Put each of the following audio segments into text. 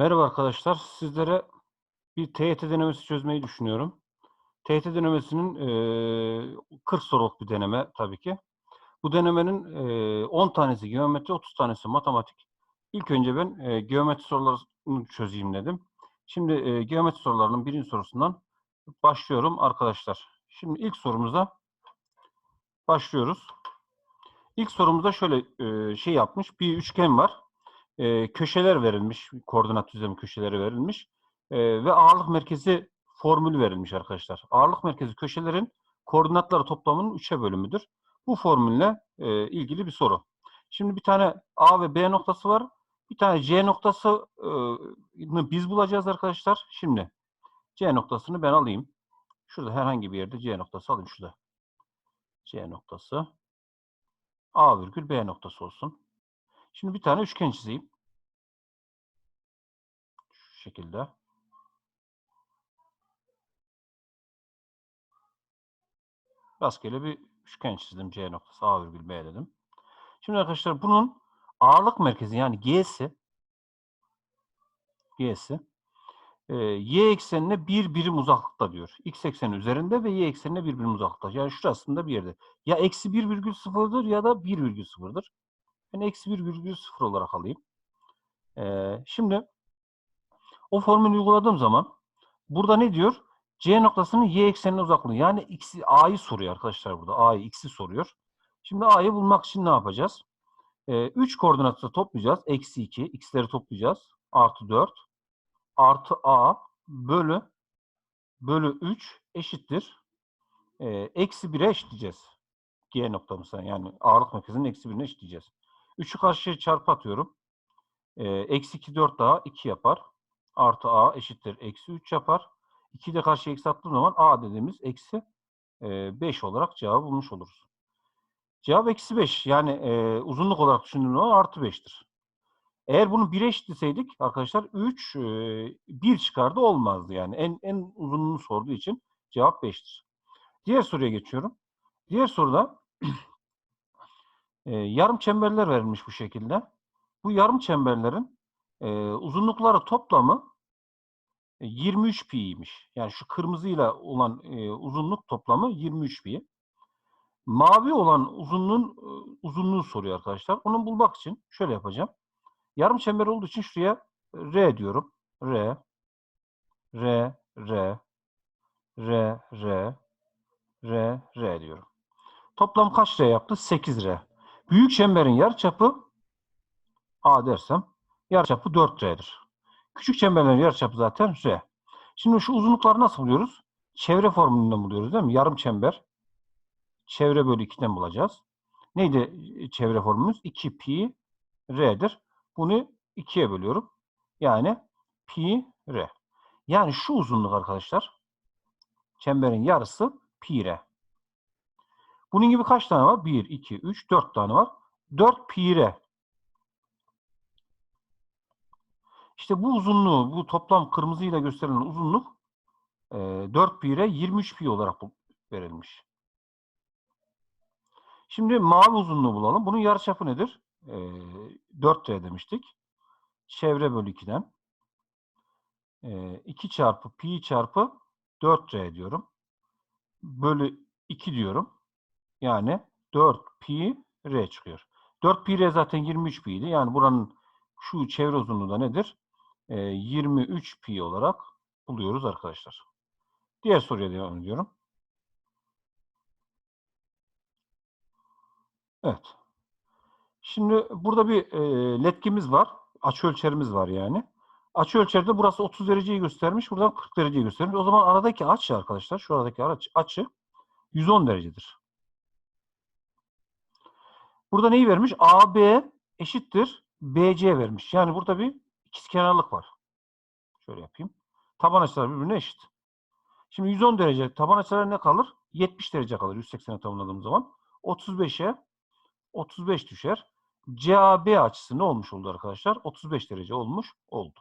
Merhaba arkadaşlar. Sizlere bir TYT denemesi çözmeyi düşünüyorum. TYT denemesinin eee 40 soruluk bir deneme tabii ki. Bu denemenin eee 10 tanesi geometri, 30 tanesi matematik. İlk önce ben geometri sorularını çözeyim dedim. Şimdi geometri sorularının birinci sorusundan başlıyorum arkadaşlar. Şimdi ilk sorumuza başlıyoruz. İlk sorumuzda şöyle şey yapmış. Bir üçgen var. Eee, köşeler verilmiş. Koordinat düzlemi köşeleri verilmiş. Eee, ve ağırlık merkezi formülü verilmiş arkadaşlar. Ağırlık merkezi köşelerin koordinatları toplamının 3'e bölümüdür. Bu formülle eee, ilgili bir soru. Şimdi bir tane A ve B noktası var. Bir tane C noktası eee, biz bulacağız arkadaşlar. Şimdi C noktasını ben alayım. Şurada herhangi bir yerde C noktası alayım şurada. C noktası. A virgül B noktası olsun. Şimdi bir tane üçgen çizeyim. Şekilde. Rastgele bir üçgen çizdim. C noktası A virgül B dedim. Şimdi arkadaşlar bunun ağırlık merkezi yani G'si G'si e, Y eksenine bir birim uzaklıkta diyor. X ekseni üzerinde ve Y eksenine bir birim uzaklıkta. Yani şurasında bir yerde. Ya eksi 1,0'dır ya da 1,0'dır. Ben eksi 1,0 olarak alayım. Ee, şimdi o formülü uyguladığım zaman burada ne diyor? C noktasının y eksenine uzaklığı. Yani x'i a'yı soruyor arkadaşlar burada. a'yı x'i soruyor. Şimdi a'yı bulmak için ne yapacağız? 3 koordinatı da toplayacağız. Eksi 2. x'leri toplayacağız. Artı 4. Artı a bölü bölü 3 eşittir. E, eksi 1'e eşitleyeceğiz. G noktamıza yani ağırlık merkezinin eksi 1'ine eşitleyeceğiz. 3'ü karşıya çarpı atıyorum. E, eksi 2 4 daha 2 yapar. Artı a eşittir eksi 3 yapar. 2 de karşıya eksi attığım zaman a dediğimiz eksi e, 5 olarak cevabı bulmuş oluruz. Cevap eksi 5. Yani e, uzunluk olarak düşündüğümüz zaman artı 5'tir. Eğer bunu 1'e eşitleseydik arkadaşlar 3 e, 1 çıkardı olmazdı. Yani en, en uzunluğunu sorduğu için cevap 5'tir. Diğer soruya geçiyorum. Diğer soruda e, yarım çemberler verilmiş bu şekilde. Bu yarım çemberlerin e, uzunlukları toplamı e, 23 pi'ymiş. Yani şu kırmızıyla olan e, uzunluk toplamı 23 pi. Mavi olan uzunluğun e, uzunluğu soruyor arkadaşlar. Onu bulmak için şöyle yapacağım. Yarım çember olduğu için şuraya R diyorum. R, R, R, R, R, R, R diyorum. Toplam kaç R yaptı? 8 R. Büyük çemberin yarıçapı A dersem yarıçapı 4R'dir. Küçük çemberlerin yarıçapı zaten R. Şimdi şu uzunlukları nasıl buluyoruz? Çevre formülünden buluyoruz değil mi? Yarım çember çevre bölü 2'den bulacağız. Neydi çevre formülümüz? 2 pi R'dir. Bunu 2'ye bölüyorum. Yani pi R. Yani şu uzunluk arkadaşlar çemberin yarısı pi R. Bunun gibi kaç tane var? 1, 2, 3, 4 tane var. 4 pi R. İşte bu uzunluğu, bu toplam kırmızıyla gösterilen uzunluk e, 4 pi R 23 pi olarak verilmiş. Şimdi mavi uzunluğu bulalım. Bunun yarıçapı nedir? E, 4R demiştik. Çevre bölü 2'den. E, 2 çarpı pi çarpı 4R diyorum. Bölü 2 diyorum. Yani 4 pi R çıkıyor. 4 pi R zaten 23 pi'ydi. Yani buranın şu çevre uzunluğu da nedir? E, 23 pi olarak buluyoruz arkadaşlar. Diğer soruya devam ediyorum. Evet. Şimdi burada bir e, letkimiz var. Açı ölçerimiz var yani. Açı ölçerde burası 30 dereceyi göstermiş. Buradan 40 dereceyi göstermiş. O zaman aradaki açı arkadaşlar, şu aradaki açı, açı 110 derecedir. Burada neyi vermiş? AB eşittir BC vermiş. Yani burada bir ikizkenarlık var. Şöyle yapayım. Taban açılar birbirine eşit. Şimdi 110 derece taban açılar ne kalır? 70 derece kalır 180'e tamamladığım zaman. 35'e 35 düşer. CAB açısı ne olmuş oldu arkadaşlar? 35 derece olmuş oldu.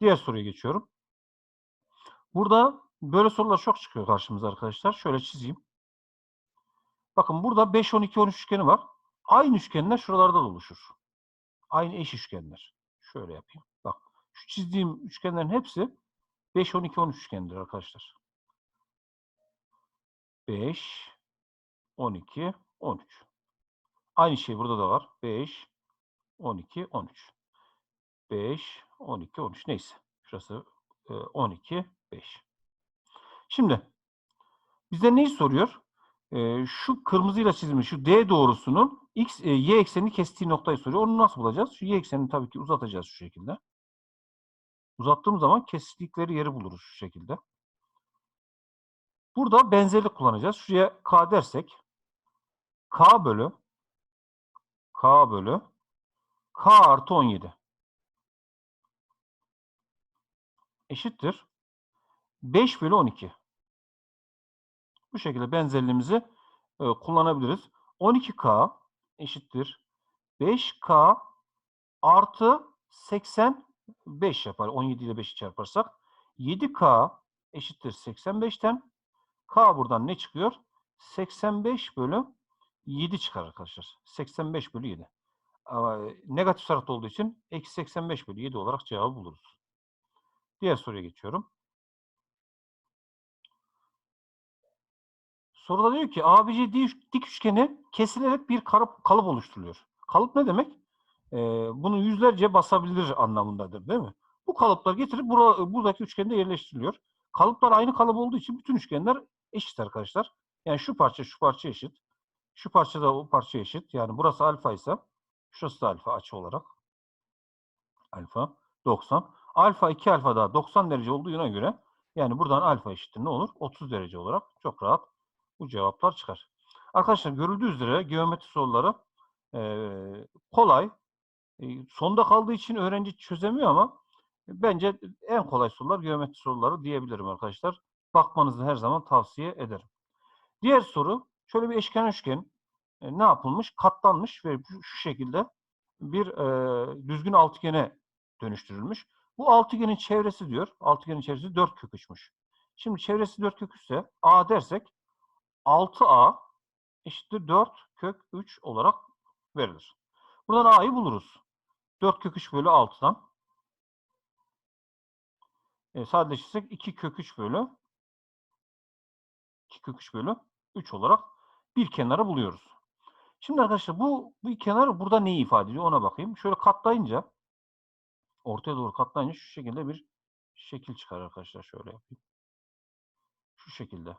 Diğer soruya geçiyorum. Burada böyle sorular çok çıkıyor karşımıza arkadaşlar. Şöyle çizeyim. Bakın burada 5, 12, 13 üçgeni var. Aynı üçgenler şuralarda da oluşur. Aynı eş üçgenler. Şöyle yapayım. Bak Şu çizdiğim üçgenlerin hepsi 5, 12, 13 üçgenidir arkadaşlar. 5, 12, 13. Aynı şey burada da var. 5, 12, 13. 5, 12, 13. Neyse. Şurası e, 12, 5. Şimdi bize neyi soruyor? E, şu kırmızıyla çizilmiş şu D doğrusunun x, e, y eksenini kestiği noktayı soruyor. Onu nasıl bulacağız? Şu y eksenini tabii ki uzatacağız şu şekilde. Uzattığım zaman kestikleri yeri buluruz şu şekilde. Burada benzerlik kullanacağız. Şuraya k dersek k bölü k bölü k artı 17 eşittir 5 bölü 12. Bu şekilde benzerliğimizi e, kullanabiliriz. 12k eşittir 5k artı 85 yapar. 17 ile 5'i çarparsak. 7k eşittir 85'ten. K buradan ne çıkıyor? 85 bölü 7 çıkar arkadaşlar. 85 bölü 7. Ama negatif tarafta olduğu için eksi 85 bölü 7 olarak cevabı buluruz. Diğer soruya geçiyorum. Soruda diyor ki ABC dik üçgeni kesilerek bir kalıp, kalıp oluşturuluyor. Kalıp ne demek? Ee, bunu yüzlerce basabilir anlamındadır değil mi? Bu kalıplar getirip bura, buradaki üçgende yerleştiriliyor. Kalıplar aynı kalıp olduğu için bütün üçgenler eşit arkadaşlar. Yani şu parça şu parça eşit. Şu parça da o parça eşit. Yani burası alfa ise şurası da alfa açı olarak. Alfa 90. Alfa 2 alfa daha 90 derece olduğuna göre yani buradan alfa eşittir ne olur? 30 derece olarak çok rahat bu cevaplar çıkar. Arkadaşlar görüldüğü üzere geometri soruları e, kolay. E, sonda kaldığı için öğrenci çözemiyor ama bence en kolay sorular geometri soruları diyebilirim arkadaşlar. Bakmanızı her zaman tavsiye ederim. Diğer soru şöyle bir eşken üçgen e, ne yapılmış? Katlanmış ve şu, şekilde bir e, düzgün altıgene dönüştürülmüş. Bu altıgenin çevresi diyor. Altıgenin çevresi 4 kök 3'müş. Şimdi çevresi 4 kök 3 ise A dersek 6A eşittir 4 kök 3 olarak verilir. Buradan A'yı buluruz. 4 kök 3 bölü 6'dan. E, sadeleştirsek 2 kök 3 bölü 2 kök 3 bölü 3 olarak bir kenarı buluyoruz. Şimdi arkadaşlar bu, bu kenar burada neyi ifade ediyor ona bakayım. Şöyle katlayınca ortaya doğru katlayınca şu şekilde bir şekil çıkar arkadaşlar. Şöyle yapayım. Şu şekilde.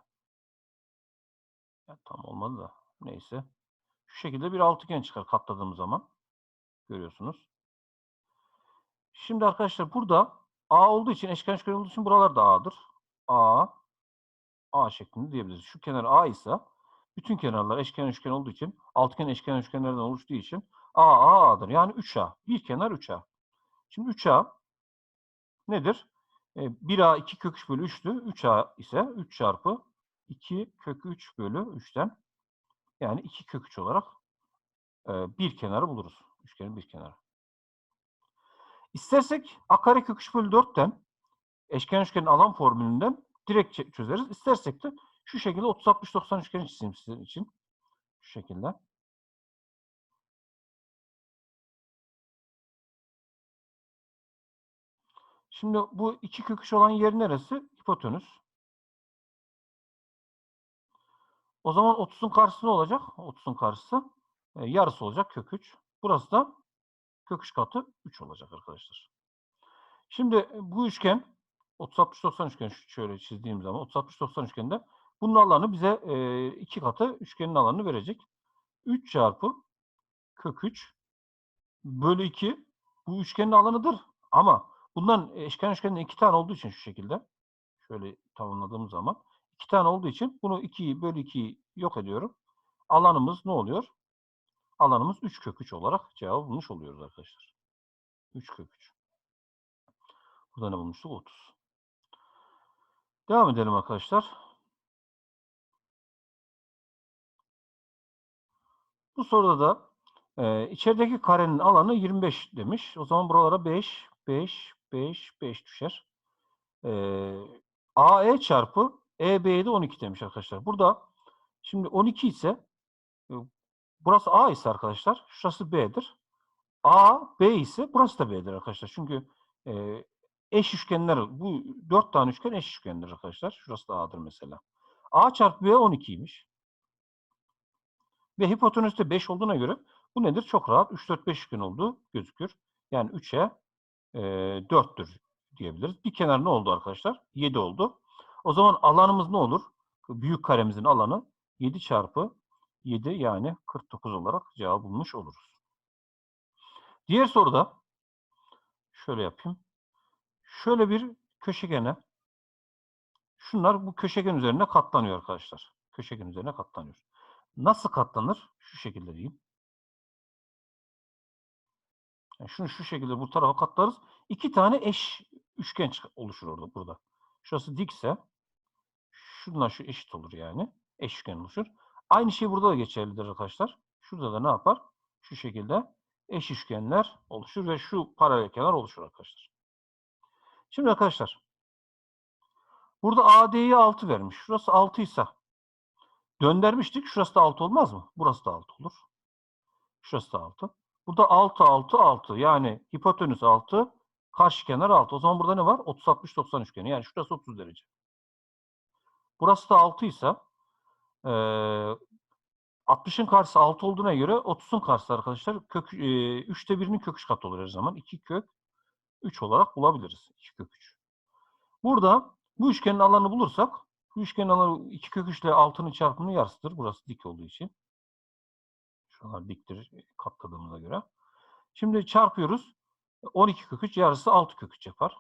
Ya, tam olmadı da. Neyse. Şu şekilde bir altıgen çıkar katladığım zaman. Görüyorsunuz. Şimdi arkadaşlar burada A olduğu için eşken üçgen olduğu için buralar da A'dır. A A şeklinde diyebiliriz. Şu kenar A ise bütün kenarlar eşkenar üçgen olduğu için altıgen eşkenar üçgenlerden oluştuğu için A A A'dır. Yani 3A. Bir kenar 3A. Şimdi 3A nedir? E, 1A 2 kök 3 bölü 3'tü. 3A ise 3 çarpı 2 kök 3 bölü 3'ten yani 2 kök 3 olarak e, bir kenarı buluruz. Üçgenin bir kenarı. İstersek a kare kök 3 bölü 4'ten eşkenar üçgenin alan formülünden direkt çözeriz. İstersek de şu şekilde 30-60-90 üçgeni çizeyim sizin için. Şu şekilde. Şimdi bu iki kök 3 olan yer neresi? Hipotenüs. O zaman 30'un karşısı ne olacak? 30'un karşısı e, yarısı olacak kök 3. Burası da kök 3 katı 3 olacak arkadaşlar. Şimdi e, bu üçgen 30-60-90 üçgen şöyle çizdiğim zaman 30-60-90 üçgende bunun alanı bize e, iki katı üçgenin alanını verecek. 3 çarpı kök 3 bölü 2 bu üçgenin alanıdır. Ama bundan eşkenar üçgenden iki tane olduğu için şu şekilde şöyle tamamladığımız zaman iki tane olduğu için bunu 2 bölü 2'yi yok ediyorum. Alanımız ne oluyor? Alanımız 3 kök 3 olarak cevabı bulmuş oluyoruz arkadaşlar. 3 kök 3. Burada ne bulmuştuk? 30. Devam edelim arkadaşlar. Bu soruda da e, içerideki karenin alanı 25 demiş. O zaman buralara 5, 5, 5, 5 düşer. E, AE çarpı EB'ye de 12 demiş arkadaşlar. Burada şimdi 12 ise e, burası A ise arkadaşlar şurası B'dir. A, B ise burası da B'dir arkadaşlar. Çünkü e, eş üçgenler bu dört tane üçgen eş üçgendir arkadaşlar. Şurası da A'dır mesela. A çarpı B 12'ymiş. Ve hipotenüs de 5 olduğuna göre bu nedir? Çok rahat 3, 4, 5 üçgen olduğu gözükür. Yani 3'e e, 4'tür diyebiliriz. Bir kenar ne oldu arkadaşlar? 7 oldu. O zaman alanımız ne olur? Büyük karemizin alanı 7 çarpı 7 yani 49 olarak cevabı bulmuş oluruz. Diğer soruda şöyle yapayım. Şöyle bir köşegene şunlar bu köşegen üzerine katlanıyor arkadaşlar. Köşegen üzerine katlanıyor. Nasıl katlanır? Şu şekilde diyeyim. Yani şunu şu şekilde bu tarafa katlarız. İki tane eş üçgen oluşur orada burada. Şurası dikse şundan şu eşit olur yani. Eş üçgen oluşur. Aynı şey burada da geçerlidir arkadaşlar. Şurada da ne yapar? Şu şekilde eş üçgenler oluşur ve şu paralel kenar oluşur arkadaşlar. Şimdi arkadaşlar burada AD'ye 6 vermiş. Şurası 6 ise döndürmüştük. Şurası da 6 olmaz mı? Burası da 6 olur. Şurası da 6. Burada 6, 6, 6. Yani hipotenüs 6, karşı kenar 6. O zaman burada ne var? 30, 60, 90 üçgeni. Yani şurası 30 derece. Burası da 6 ise e, 60'ın karşısı 6 olduğuna göre 30'un karşısı arkadaşlar kök, e, 3'te 1'inin kök 3 katı olur her zaman. 2 kök 3 olarak bulabiliriz. 2 kök 3. Burada bu üçgenin alanını bulursak bu üçgenin alanı 2 kök 3 ile 6'nın çarpımının yarısıdır. Burası dik olduğu için. Şunlar diktir katladığımıza göre. Şimdi çarpıyoruz. 12 kök 3 yarısı 6 kök 3 yapar.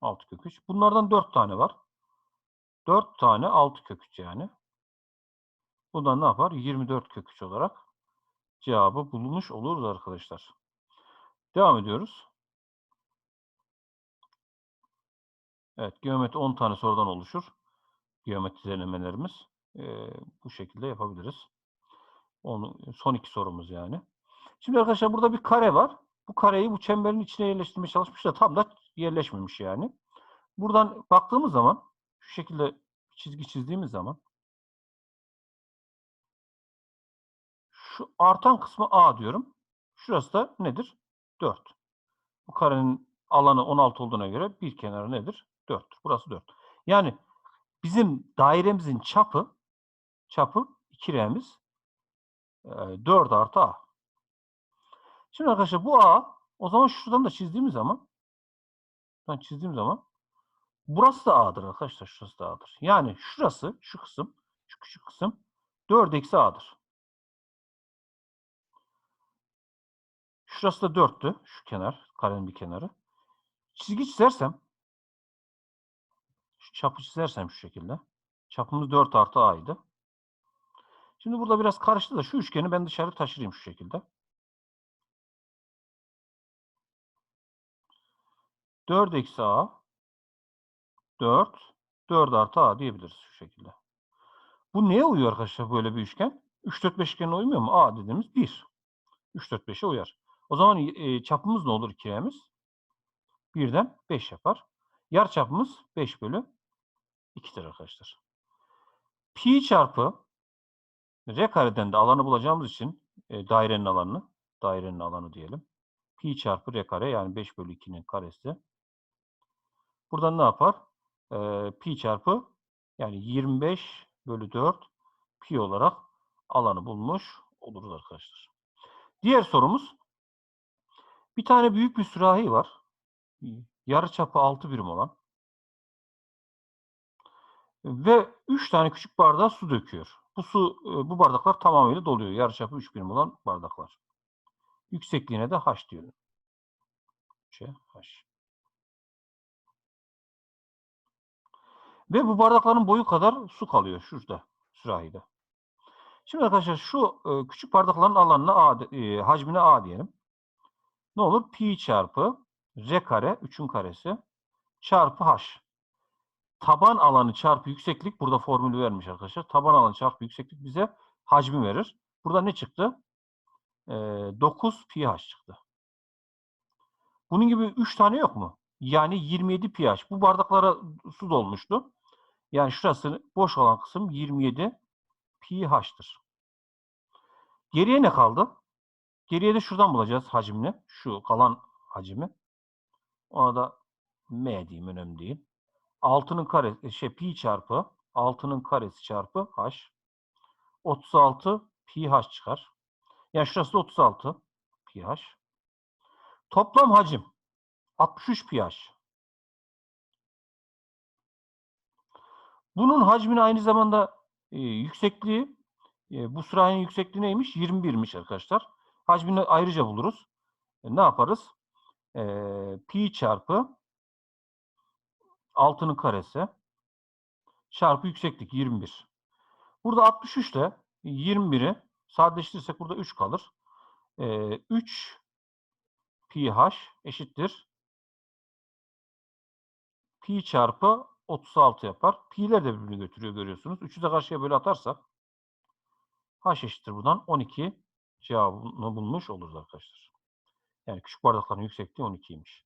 6 kök 3. Bunlardan 4 tane var. 4 tane 6 kök 3 yani. Bundan ne yapar? 24 kök 3 olarak cevabı bulmuş oluruz arkadaşlar. Devam ediyoruz. Evet, geometri 10 tane sorudan oluşur. Geometri denemelerimiz. Ee, bu şekilde yapabiliriz. Onu, son iki sorumuz yani. Şimdi arkadaşlar burada bir kare var. Bu kareyi bu çemberin içine yerleştirmeye çalışmış da tam da yerleşmemiş yani. Buradan baktığımız zaman şu şekilde çizgi çizdiğimiz zaman şu artan kısmı A diyorum. Şurası da nedir? 4. Bu karenin alanı 16 olduğuna göre bir kenarı nedir? 4'tür. Burası 4. Yani bizim dairemizin çapı çapı 2R'miz 4 artı A. Şimdi arkadaşlar bu A o zaman şuradan da çizdiğimiz zaman ben çizdiğim zaman burası da A'dır arkadaşlar. Şurası da A'dır. Yani şurası şu kısım şu küçük kısım 4 eksi A'dır. Şurası da 4'tü. Şu kenar. Karenin bir kenarı. Çizgi çizersem şu çapı çizersem şu şekilde. Çapımız 4 artı A'ydı. Şimdi burada biraz karıştı da şu üçgeni ben dışarı taşırayım şu şekilde. 4 eksi A 4 4 artı A diyebiliriz şu şekilde. Bu neye uyuyor arkadaşlar böyle bir üçgen? 3 4 5 üçgenine uymuyor mu? A dediğimiz 1. 3 4 5'e uyar. O zaman e, çapımız ne olur ikiremiz? 1'den 5 yapar. Yer çapımız 5 bölü 2'dir arkadaşlar. Pi çarpı R kareden de alanı bulacağımız için e, dairenin alanını, dairenin alanı diyelim. Pi çarpı R kare yani 5 bölü 2'nin karesi. Buradan ne yapar? E, pi çarpı yani 25 bölü 4 pi olarak alanı bulmuş oluruz arkadaşlar. Diğer sorumuz bir tane büyük bir sürahi var. Yarıçapı 6 birim olan. Ve 3 tane küçük bardağa su döküyor. Bu su, bu bardaklar tamamıyla doluyor. Yarıçapı 3 birim olan bardaklar. Yüksekliğine de h diyorum. Şey, h. Ve bu bardakların boyu kadar su kalıyor şurada, sürahide. Şimdi arkadaşlar şu e, küçük bardakların alanına A, e, hacmine A diyelim. Ne olur? Pi çarpı R kare, 3'ün karesi çarpı H. Taban alanı çarpı yükseklik, burada formülü vermiş arkadaşlar. Taban alanı çarpı yükseklik bize hacmi verir. Burada ne çıktı? E, 9 pi H çıktı. Bunun gibi 3 tane yok mu? Yani 27 pi H. Bu bardaklara su dolmuştu. Yani şurası boş olan kısım 27 pi H'tır. Geriye ne kaldı? Geriye de şuradan bulacağız hacmini. Şu kalan hacmi. Ona da M diyeyim önemli değil. 6'nın karesi şey pi çarpı 6'nın karesi çarpı h 36 pi h çıkar. Yani şurası da 36 pi h. Toplam hacim 63 pi h. Bunun hacmini aynı zamanda e, yüksekliği e, bu sırayın yüksekliği neymiş? 21'miş arkadaşlar. Hacmini ayrıca buluruz. E, ne yaparız? E, pi çarpı 6'nın karesi çarpı yükseklik 21. Burada 63 ile 21'i sadeleştirirsek burada 3 kalır. E, 3 pi h eşittir. Pi çarpı 36 yapar. Pi'ler de birbirini götürüyor görüyorsunuz. 3'ü de karşıya böyle atarsak h eşittir buradan 12 cevabını bulmuş oluruz arkadaşlar. Yani küçük bardakların yüksekliği 12'ymiş.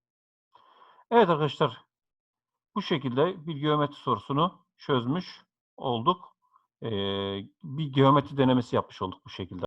Evet arkadaşlar bu şekilde bir geometri sorusunu çözmüş olduk. Ee, bir geometri denemesi yapmış olduk bu şekilde